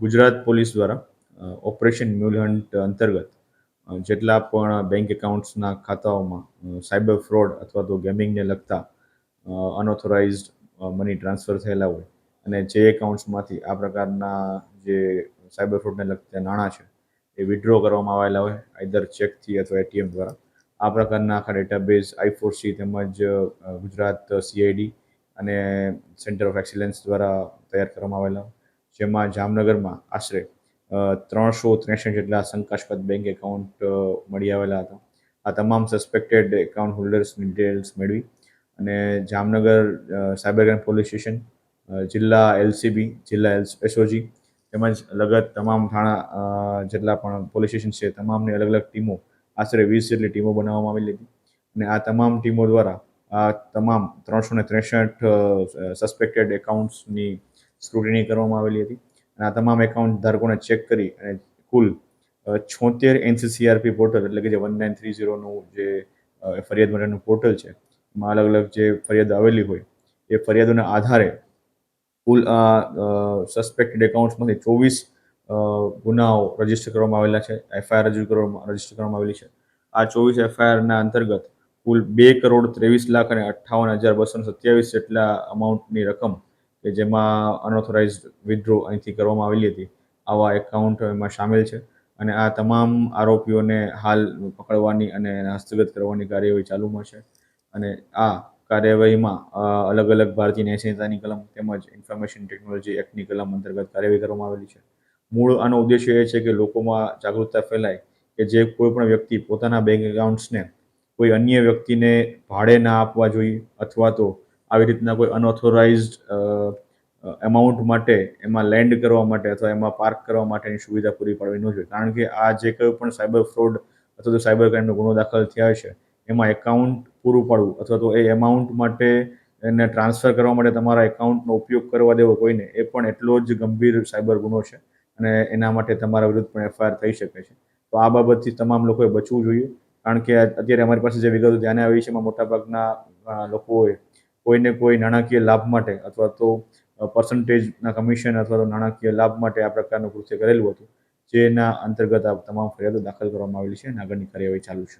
Gujarat police દ્વારા operation mule hunt અંતર્ગત જેટલા પણ બેંક એકાઉન્ટ્સના ખાતાઓમાં સાયબર ફ્રોડ અથવા તો ગેમિંગને લગતા અનઓથોરાઇઝડ મની ટ્રાન્સફર થયેલા હોય અને જે એકાઉન્ટ્સમાંથી આ પ્રકારના જે સાયબર ફ્રોડને લગતા નાણાં છે, એ વિડ્રો કરવામાં આવેલા હોય આઈધર ચેકથી અથવા એટીએમ દ્વારા. આ પ્રકારના આખા ડેટાબેઝ આઈફોરસી તેમજ ગુજરાત સીઆઈડી અને સેન્ટર ઓફ એક્સિલન્સ દ્વારા તૈયાર કરવામાં આવેલા જેમાં જામનગરમાં આશરે ત્રણસો ત્રેસઠ જેટલા શંકાસ્પદ બેંક એકાઉન્ટ મળી આવેલા હતા. આ તમામ સસ્પેક્ટેડ એકાઉન્ટ હોલ્ડર્સની ડિટેલ્સ મેળવી અને Jamnagar cyber crime police station જિલ્લા એલસીબી જિલ્લા એસઓજી તેમજ લગત તમામ થાણા જેટલા પણ પોલીસ સ્ટેશન છે, તમામની અલગ અલગ ટીમો આશરે વીસ જેટલી ટીમો બનાવવામાં આવેલી હતી. અને આ તમામ ટીમો દ્વારા આ તમામ ત્રણસો ને ત્રેસઠ સસ્પેક્ટેડ એકાઉન્ટ્સની સ્ક્રુટિની કરવામાં આવેલી હતી. અને આ તમામ એકાઉન્ટ ધારકોને ચેક કરી અને કુલ છોતેર એનસીસીઆરપી પોર્ટલ એટલે કે જે વન નાઇન થ્રી ઝીરોનું જે ફરિયાદ માટેનું પોર્ટલ છે, એમાં અલગ અલગ જે ફરિયાદ આવેલી હોય, એ ફરિયાદોના આધારે કુલ સસ્પેક્ટેડ એકાઉન્ટ્સમાંથી ચોવીસ ગુનાઓ રજિસ્ટર કરવામાં આવેલા છે એફઆઈઆર રજૂ કરવામાં રજિસ્ટર કરવામાં આવેલી છે. આ ચોવીસ એફઆઈઆરના અંતર્ગત કુલ બે કરોડ ત્રેવીસ લાખ અને અઠ્ઠાવન હજાર બસો સત્યાવીસ જેટલા અમાઉન્ટની રકમ કે જેમાં અનઓથોરાઇઝ વિથડ્રો અહીંથી કરવામાં આવેલી હતી. આવા એકાઉન્ટ એમાં સામેલ છે અને આ તમામ આરોપીઓને હાલ પકડવાની અને હસ્તગત કરવાની કાર્યવાહી ચાલુમાં છે. અને આ કાર્યવાહીમાં અલગ અલગ ભારતીય ન્યાય સંહિતાની કલમ તેમજ ઇન્ફોર્મેશન ટેકનોલોજી એક્ટની કલમ અંતર્ગત કાર્યવાહી કરવામાં આવેલી છે. મૂળ આનો ઉદ્દેશ્ય એ છે કે લોકોમાં જાગૃતતા ફેલાય કે જે કોઈ પણ વ્યક્તિ પોતાના બેંક એકાઉન્ટ્સને કોઈ અન્ય વ્યક્તિને ભાડે ના આપવા જોઈએ અથવા તો આવી રીતના કોઈ અનઓથોરાઇઝડ એમાઉન્ટ માટે એમાં લેન્ડ કરવા માટે અથવા એમાં પાર્ક કરવા માટેની સુવિધા પૂરી પાડવી ન જોઈએ. કારણ કે આ જે કોઈ પણ સાયબર ફ્રોડ અથવા તો સાયબર ક્રાઇમનો ગુનો દાખલ થયા છે, એમાં એકાઉન્ટ પૂરું પાડવું અથવા તો એ એમાઉન્ટ માટે એને ટ્રાન્સફર કરવા માટે તમારા એકાઉન્ટનો ઉપયોગ કરવા દેવો કોઈને, એ પણ એટલો જ ગંભીર સાયબર ગુનો છે અને એના માટે તમારા વિરુદ્ધ પણ એફઆઈઆર થઈ શકે છે. તો આ બાબતથી તમામ લોકોએ બચવું જોઈએ. કારણ કે અત્યારે અમારી પાસે જે વિગતો ધ્યાને આવી છે, એમાં મોટાભાગના લોકોએ કોઈને કોઈ નાણાકીય લાભ માટે અથવા તો પર્સન્ટેજના કમિશન અથવા તો નાણાકીય લાભ માટે આ પ્રકારનું કૃત્ય કરેલું હતું, જેના અંતર્ગત આ તમામ ફરિયાદો દાખલ કરવામાં આવેલી છે અને આગળની કાર્યવાહી ચાલુ છે.